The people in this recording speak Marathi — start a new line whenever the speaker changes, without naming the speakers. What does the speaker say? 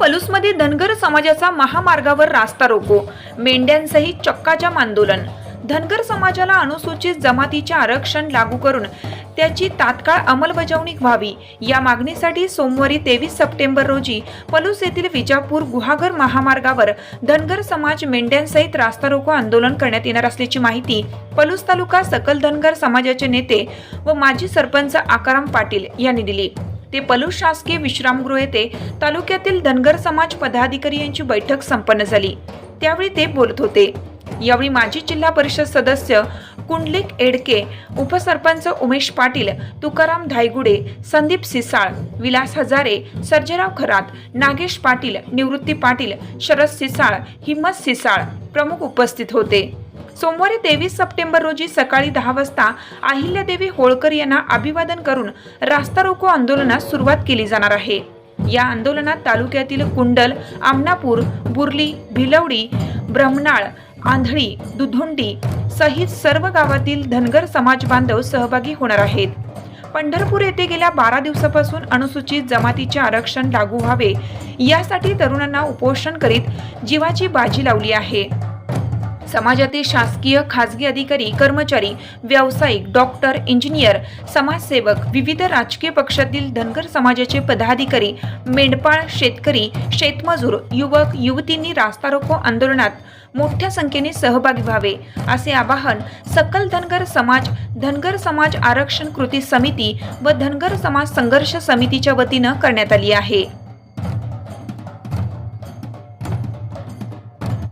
पलूसमध्ये धनगर समाजाचा महामार्गावर रास्ता रोको. मेंढ्यांसहित चक्काजाम आंदोलन. धनगर समाजाला अनुसूचित जमातीचे आरक्षण लागू करून त्याची तात्काळ अंमलबजावणी व्हावी. या मागणीसाठी सोमवारी तेवीस सप्टेंबर रोजी पलूस येथील विजापूर गुहागर महामार्गावर धनगर समाज मेंढ्यांसहित रास्ता रोको आंदोलन करण्यात येणार असल्याची माहिती पलूस तालुका सकल धनगर समाजाचे नेते व माजी सरपंच आकाराम पाटील यांनी दिली. ते पलूस शासकीय विश्रामगृह येथे तालुक्यातील धनगर समाज पदाधिकारी यांची बैठक संपन्न झाली. त्यावेळी ते बोलत होते. यावेळी माजी जिल्हा परिषद सदस्य कुंडलिक एडके उपसरपंच उमेश पाटील तुकाराम धायगुडे संदीप सिसाळ विलास हजारे सर्जेराव खरात नागेश पाटील निवृत्ती पाटील शरद सिसाळ हिम्मत सिसाळ प्रमुख उपस्थित होते. सोमवारी तेवीस सप्टेंबर रोजी सकाळी दहा वाजता अहिल्यादेवी होळकर यांना अभिवादन करून रास्ता रोको आंदोलनास सुरुवात केली जाणार आहे. या आंदोलनात तालुक्यातील कुंडल आमनापूर बुर्ली भिलवडी ब्रह्मनाळ आंधळी दुधोंडी सहित सर्व गावातील धनगर समाज बांधव सहभागी होणार आहेत. पंढरपूर येथे गेल्या बारा दिवसापासून अनुसूचित जमातीचे आरक्षण लागू व्हावे यासाठी तरुणांना उपोषण करीत जीवाची बाजी लावली आहे. समाजातील शासकीय खाजगी अधिकारी कर्मचारी व्यावसायिक डॉक्टर इंजिनियर समाजसेवक विविध राजकीय पक्षातील धनगर समाजाचे पदाधिकारी मेंढपाळ शेतकरी शेतमजूर युवक युवतींनी रास्ता रोको आंदोलनात मोठ्या संख्येने सहभागी व्हावे असे आवाहन सकल धनगर समाज धनगर समाज आरक्षण कृती समिती व धनगर समाज संघर्ष समितीच्या वतीनं करण्यात आली आहे.